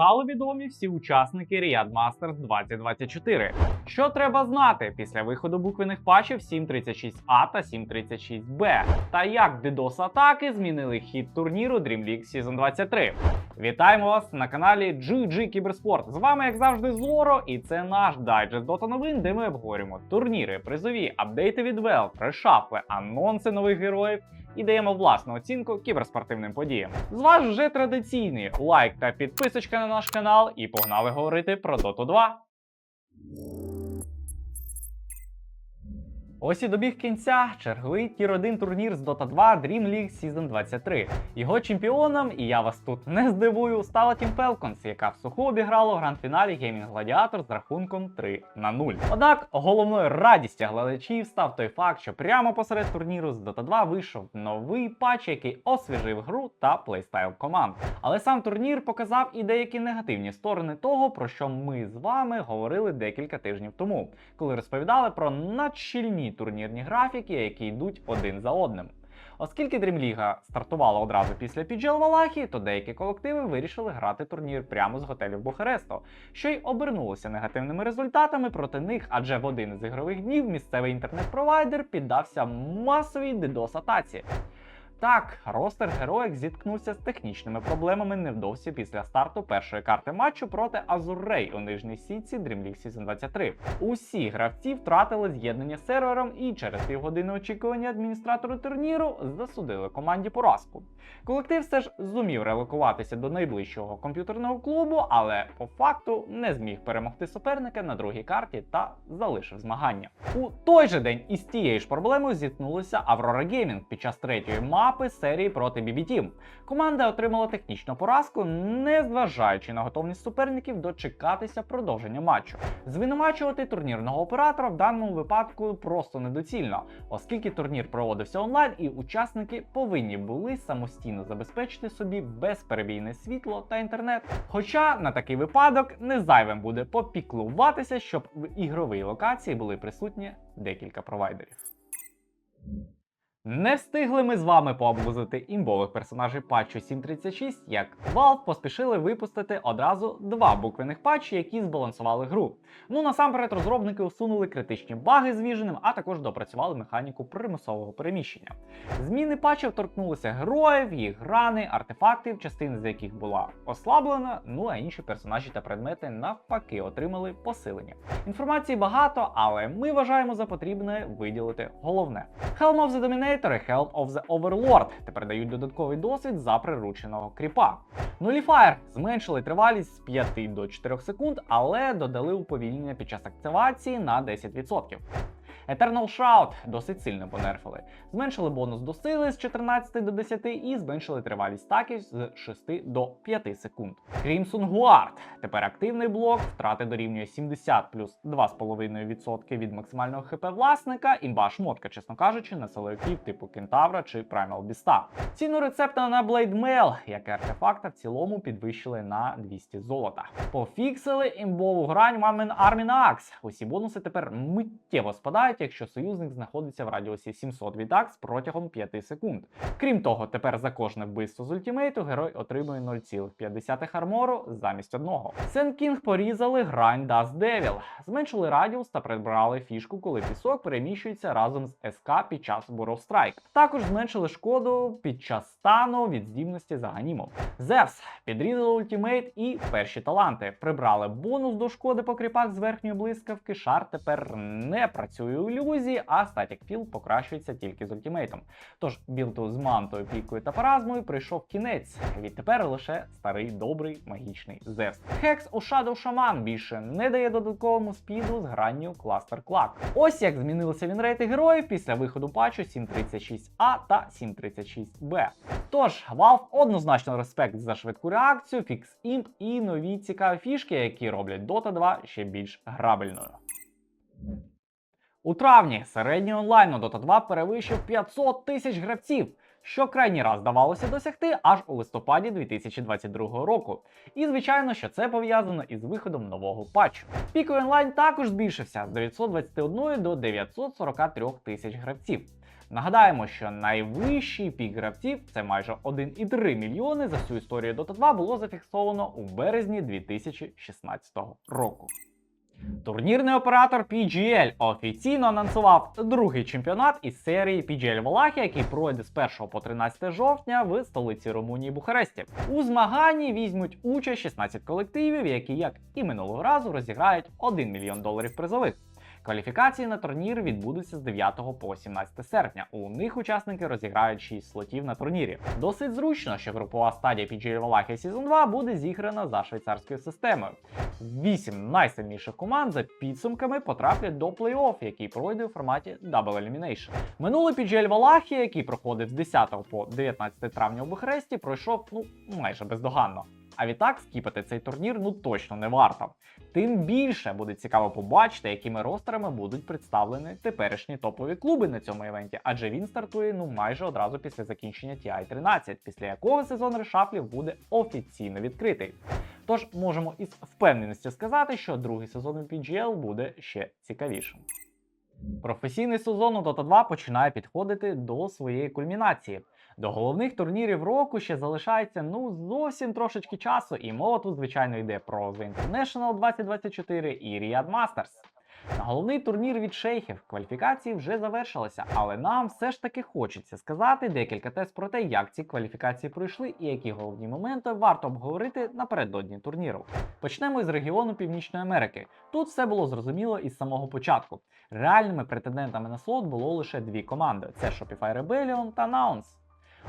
стали відомі всі учасники Riyadh Masters 2024. Що треба знати після виходу буквених патчів 736A та 736B, та як DDoS атаки змінили хід турніру Dream League Season 23. Вітаємо вас на каналі GG Кіберспорт. З вами, як завжди, Зоро, і це наш дайджест Дота новин, де ми обговорюємо турніри, призові, апдейти від Valve, решафли, анонси нових героїв і даємо власну оцінку кіберспортивним подіям. З вас вже традиційний лайк та підписочка на наш канал, і погнали говорити про Dota 2. Ось і добіг кінця черговий тір 1 турнір з Dota 2 Dream League Season 23. Його чемпіоном, і я вас тут не здивую, стала Team Falcons, яка в суху обіграла у гранд-фіналі Gaming Gladiator з рахунком 3 на 0. Однак головною радістю глядачів став той факт, що прямо посеред турніру з Dota 2 вийшов новий патч, який освіжив гру та плейстайл команд. Але сам турнір показав і деякі негативні сторони того, про що ми з вами говорили декілька тижнів тому, коли розповідали про надщільні турнірні графіки, які йдуть один за одним. Оскільки Дрімліга стартувала одразу після PGL Валахії, то деякі колективи вирішили грати турнір прямо з готелів Бухаресто, що й обернулося негативними результатами проти них, адже в один із ігрових днів місцевий інтернет-провайдер піддався масовій DDoS атаці. Так, ростер героїк зіткнувся з технічними проблемами невдовзі після старту першої карти матчу проти Азурей у нижній сітці Dream League Season 23. Усі гравці втратили з'єднання з сервером і через півгодини очікування адміністратору турніру засудили команді поразку. Колектив все ж зумів релокуватися до найближчого комп'ютерного клубу, але по факту не зміг перемогти суперника на другій карті та залишив змагання. У той же день із тією ж проблемою зіткнулися Aurora Gaming під час третьої мапи серії проти BB Team. Команда отримала технічну поразку, не зважаючи на готовність суперників дочекатися продовження матчу. Звинувачувати турнірного оператора в даному випадку просто недоцільно, оскільки турнір проводився онлайн, і учасники повинні були самостійно забезпечити собі безперебійне світло та інтернет. Хоча на такий випадок не зайвим буде попіклуватися, щоб в ігровій локації були присутні декілька провайдерів. Не встигли ми з вами пообузити імбових персонажів патчу 7.36, як Valve поспішили випустити одразу два буквених патчі, які збалансували гру. Ну насамперед розробники усунули критичні баги з віженим, а також допрацювали механіку примусового переміщення. Зміни патчів торкнулися героїв, їх грани, артефактів, частина з яких була ослаблена, ну а інші персонажі та предмети навпаки отримали посилення. Інформації багато, але ми вважаємо за потрібне виділити головне. Helm of the Dominator і Helm of the Overlord тепер дають додатковий досвід за прирученого кріпа. Nullifier зменшили тривалість з 5 до 4 секунд, але додали уповільнення під час активації на 10%. Eternal Shroud досить сильно понерфили. Зменшили бонус до сили з 14 до 10 і зменшили тривалість стаків з 6 до 5 секунд. Crimson Guard. Тепер активний блок, втрати дорівнює 70 плюс 2,5% від максимального хп власника, імба шмотка, чесно кажучи, на силовиків типу Кентавра чи Primal Beast. Ціну рецепта на Blade Mail, як і артефакта, в цілому підвищили на 200 золота. Пофіксили імбову грань One Man Axe. Усі бонуси тепер миттєво спадають, якщо союзник знаходиться в радіусі 700 від Axe протягом 5 секунд. Крім того, тепер за кожне вбивство з ультимейту герой отримує 0,5 армору замість одного. Сен Кінг порізали грань Dust Devil, зменшили радіус та прибрали фішку, коли пісок переміщується разом з СК під час Burrow Strike. Також зменшили шкоду під час стану від здібності за ганімом. Зевс підрізали ультимейт і перші таланти. Прибрали бонус до шкоди по кріпах з верхньої блискавки. Шар тепер не працює ілюзії, а статік філ покращується тільки з ультимейтом. Тож білду з мантою, пікою та паразмою прийшов кінець. Відтепер лише старий добрий магічний Зевс. Хекс у Shadow Shaman більше не дає додатковому спіду з гранню Cluster Clack. Ось як змінилися вінрейти героїв після виходу патчу 736А та 736Б. Тож, Valve однозначно респект за швидку реакцію, фікс імп і нові цікаві фішки, які роблять Dota 2 ще більш грабельною. У травні середній онлайн у Dota 2 перевищив 500 тисяч гравців, що крайній раз давалося досягти аж у листопаді 2022 року. І звичайно, що це пов'язано із виходом нового патчу. Піковий онлайн також збільшився з 921 до 943 тисяч гравців. Нагадаємо, що найвищий пік гравців це майже 1,3 мільйони за всю історію Dota 2 було зафіксовано у березні 2016 року. Турнірний оператор PGL офіційно анонсував другий чемпіонат із серії PGL Валахія, який пройде з 1 по 13 жовтня в столиці Румунії Бухаресті. У змаганні візьмуть участь 16 колективів, які, як і минулого разу, розіграють 1 мільйон доларів призових. Кваліфікації на турнір відбудуться з 9 по 17 серпня. У них учасники розіграють 6 слотів на турнірі. Досить зручно, що групова стадія PGL Валахія Season 2 буде зіграна за швейцарською системою. Вісім найсильніших команд за підсумками потраплять до плей-офф, який пройде у форматі Double Elimination. Минулий PGL Валахія, який проходив з 10 по 19 травня у Бухаресті, пройшов ну майже бездоганно. А відтак скіпати цей турнір ну точно не варто. Тим більше буде цікаво побачити, якими ростерами будуть представлені теперішні топові клуби на цьому івенті, адже він стартує ну майже одразу після закінчення TI-13, після якого сезон решафлів буде офіційно відкритий. Тож можемо із впевненістю сказати, що другий сезон PGL буде ще цікавішим. Професійний сезон у Dota 2 починає підходити до своєї кульмінації. До головних турнірів року ще залишається ну зовсім трошечки часу, і мова тут, звичайно, йде про The International 2024 і Riyadh Masters. Головний турнір від шейхів кваліфікації вже завершилися, але нам все ж таки хочеться сказати декілька тез про те, як ці кваліфікації пройшли і які головні моменти варто обговорити напередодні турніру. Почнемо із регіону Північної Америки. Тут все було зрозуміло із самого початку. Реальними претендентами на слот було лише дві команди: це Shopify Rebellion та Nouns.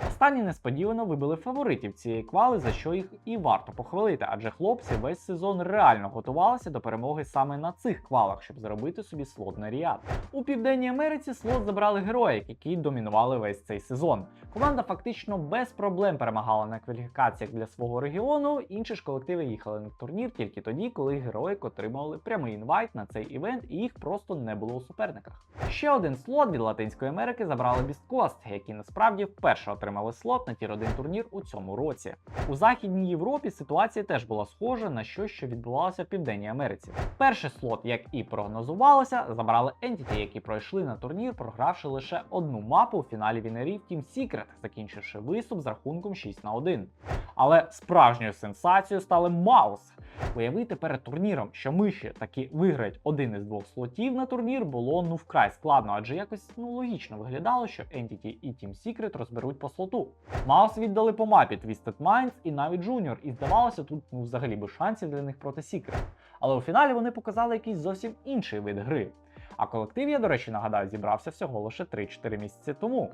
Останні несподівано вибили фаворитів цієї квали, за що їх і варто похвалити, адже хлопці весь сезон реально готувалися до перемоги саме на цих квалах, щоб заробити собі слот на Ріад. У Південній Америці слот забрали герої, які домінували весь цей сезон. Команда фактично без проблем перемагала на кваліфікаціях для свого регіону. Інші ж колективи їхали на турнір тільки тоді, коли герої отримали прямий інвайт на цей івент, і їх просто не було у суперниках. Ще один слот від Латинської Америки забрали Бісткост, які насправді вперше отримали слот на тір 1 турнір у цьому році. У Західній Європі ситуація теж була схожа на щось, що відбувалося в Південній Америці. Перший слот, як і прогнозувалося, забрали Entity, які пройшли на турнір, програвши лише одну мапу у фіналі вінерів Team Secret, закінчивши виступ з рахунком 6 на 1. Але справжньою сенсацією стали Маус. Уявити перед турніром, що миші таки виграють один із двох слотів на турнір, було ну вкрай складно, адже якось ну логічно виглядало, що Entity і Team Secret розберуть по слоту. Маус віддали по мапі Twisted Minds і навіть Junior, і здавалося, тут ну взагалі без шансів для них проти Secret. Але у фіналі вони показали якийсь зовсім інший вид гри. А колектив, я, до речі, нагадаю, зібрався всього лише 3-4 місяці тому.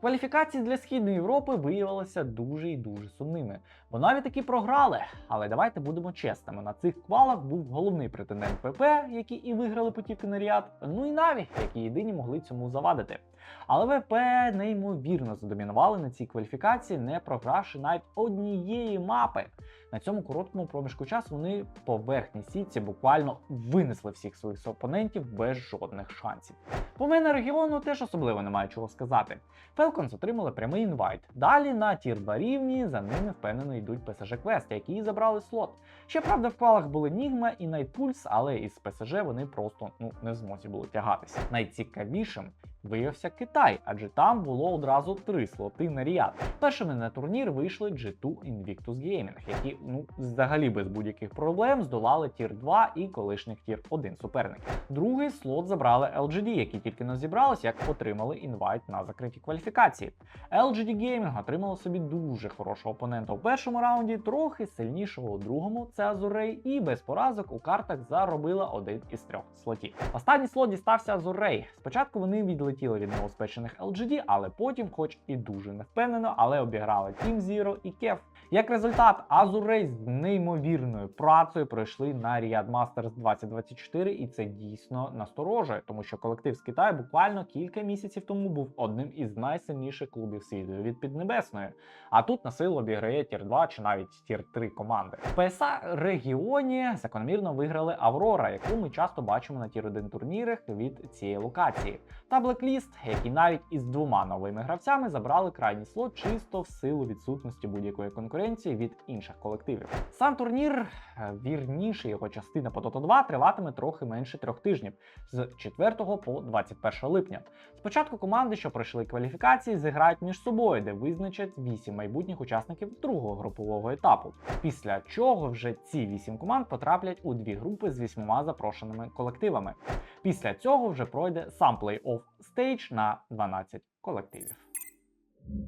Кваліфікації для Східної Європи виявилися дуже і дуже сумними, бо навіть таки програли. Але давайте будемо чесними. На цих квалах був головний претендент ПП, які і виграли путівки на Ріад, ну і Наві, які єдині могли цьому завадити. Але ВП неймовірно задомінували на цій кваліфікації, не програвши навіть однієї мапи. На цьому короткому проміжку часу вони по верхній сітці буквально винесли всіх своїх опонентів без жодних шансів. По мене регіону теж особливо немає чого сказати. Falcons отримали прямий інвайт. Далі на тір 2 рівні за ними впевнено йдуть PSG Quest, які забрали слот. Щоправда, в квалах були Нігма і Pulse, але із PSG вони просто ну не змозі були тягатися. Найцікавішим виявився Китай, адже там було одразу три слоти на Ріад. Першими на турнір вийшли G2 Invictus Gaming, які ну взагалі без будь-яких проблем здолали тір 2 і колишніх тір 1 суперників. Другий слот забрали LGD, які тільки не зібрались, як отримали інвайт на закриті кваліфікації. LGD Gaming отримали собі дуже хорошого опонента у першому раунді, трохи сильнішого у другому. Це Азурей, і без поразок у картах заробила один із трьох слотів. Останній слот дістався Азурей. Спочатку вони відлетіли від новоспечених LGD, але потім, хоч і дуже невпевнено, але обіграли Team Zero і Кеф. Як результат, Азурей з неймовірною працею пройшли на Riyadh Masters 2024, і це дійсно насторожує, тому що колектив з Китаю буквально кілька місяців тому був одним із найсильніших клубів світу від Піднебесної. А тут на силу обіграє тір 2 чи навіть тір 3 команди. В ПСА регіоні закономірно виграли Аврора, яку ми часто бачимо на тір 1 турнірах від цієї локації. Та Black Blacklist, які навіть із двома новими гравцями забрали крайній слот чисто в силу відсутності будь-якої конкуренції від інших колективів. Сам турнір, е, вірніше його частина по Dota 2 триватиме трохи менше трьох тижнів з 4 по 21 липня. Спочатку команди, що пройшли кваліфікації, зіграють між собою, де визначать 8 майбутніх учасників другого групового етапу. Після чого вже ці 8 команд потраплять у дві групи з вісьмома запрошеними колективами. Після цього вже пройде сам плей-офф стейдж на 12 колективів.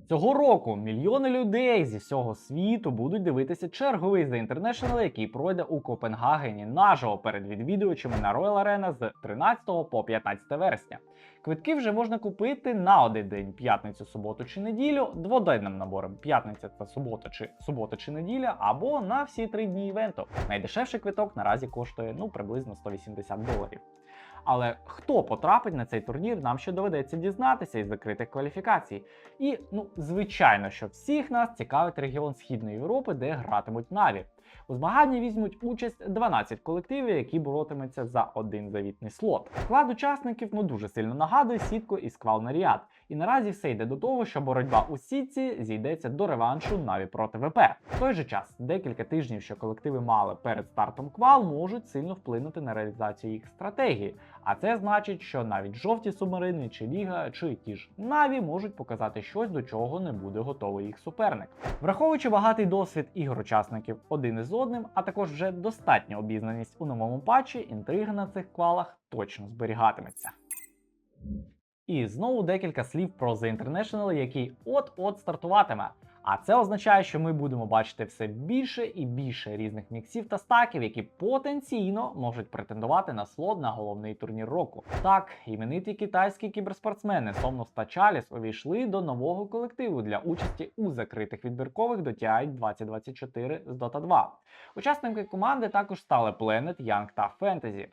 Цього року мільйони людей зі всього світу будуть дивитися черговий The International, який пройде у Копенгагені наживо перед відвідувачами на Royal Arena з 13 по 15 вересня. Квитки вже можна купити на один день п'ятницю, суботу чи неділю, дводенним набором п'ятниця та субота чи субота чи неділя, або на всі три дні івенту. Найдешевший квиток наразі коштує ну приблизно 180 доларів. Але хто потрапить на цей турнір, нам ще доведеться дізнатися із закритих кваліфікацій. І, ну, звичайно, що всіх нас цікавить регіон Східної Європи, де гратимуть Наві. У змаганні візьмуть участь 12 колективів, які боротимуться за один завітний слот. Склад учасників ну дуже сильно нагадує сітку і сквал на. І наразі все йде до того, що боротьба у сітці зійдеться до реваншу Наві проти ВП. В той же час декілька тижнів, що колективи мали перед стартом квал, можуть сильно вплинути на реалізацію їх стратегії. А це значить, що навіть жовті субмарини чи Ліга, чи ті ж Наві можуть показати щось, до чого не буде готовий їх суперник. Враховуючи багатий досвід ігор учасників один із одним, а також вже достатня обізнаність у новому патчі, інтрига на цих квалах точно зберігатиметься. І знову декілька слів про The International, який от-от стартуватиме. А це означає, що ми будемо бачити все більше і більше різних міксів та стаків, які потенційно можуть претендувати на слот на головний турнір року. Так, імениті китайські кіберспортсмени Somnus та Chalice увійшли до нового колективу для участі у закритих відбіркових до TI 2024 з Dota 2. Учасники команди також стали Planet, Young та Fantasy.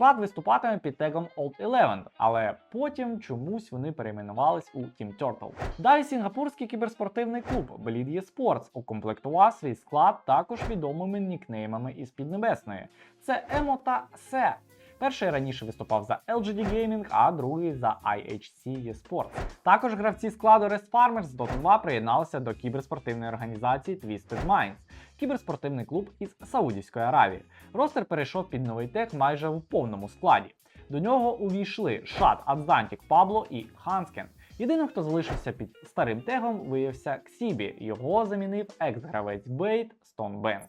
Склад виступатиме під тегом Old Eleven, але потім чомусь вони перейменувались у Team Turtle. Далі сінгапурський кіберспортивний клуб Bleed Sports укомплектував свій склад також відомими нікнеймами із Піднебесної. Це Емо та Се. Перший раніше виступав за LGD Gaming, а другий за IHC eSports. Також гравці складу Rest Farmers з Dota 2 приєдналися до кіберспортивної організації Twisted Minds, кіберспортивний клуб із Саудівської Аравії. Ростер перейшов під новий тег майже в повному складі. До нього увійшли Шат, Адзантік, Пабло і Ханскен. Єдиним, хто залишився під старим тегом, виявився Ксібі. Його замінив екс-гравець Бейт Stonebank.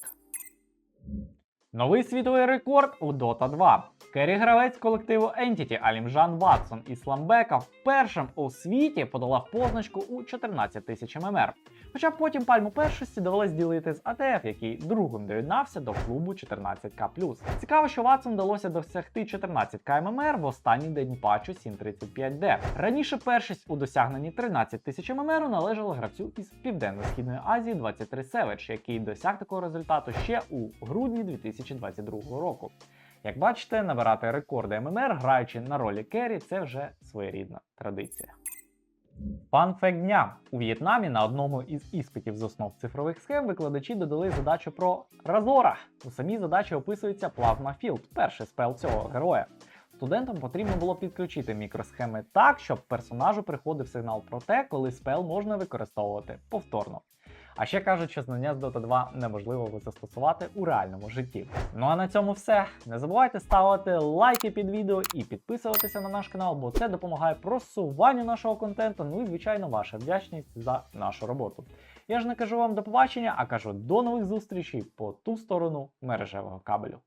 Новий світовий рекорд у Dota 2. Керрі-гравець колективу Entity Алімжан Ватсон із Ламбека вперше у світі подолав позначку у 14 тисяч ММР. Хоча потім пальму першості довелось ділити з АТФ, який другим доєднався до клубу 14К. Цікаво, що Ватсон вдалося досягти 14К ММР в останній день патчу 735D. Раніше першість у досягненні 13 тисяч ММР належала гравцю із Південно-Східної Азії 23 Savage, який досяг такого результату ще у грудні 2022 року. Як бачите, набирати рекорди ММР, граючи на ролі керрі, це вже своєрідна традиція. Фан-факт дня. У В'єтнамі на одному із іспитів з основ цифрових схем викладачі додали задачу про Разора. У самій задачі описується Plasma Field, перший спел цього героя. Студентам потрібно було підключити мікросхеми так, щоб персонажу приходив сигнал про те, коли спел можна використовувати повторно. А ще кажуть, що знання з Dota 2 неможливо застосувати у реальному житті. Ну а на цьому все. Не забувайте ставити лайки під відео і підписуватися на наш канал, бо це допомагає просуванню нашого контенту. Ну і звичайно, ваша вдячність за нашу роботу. Я ж не кажу вам до побачення, а кажу до нових зустрічей по ту сторону мережевого кабелю.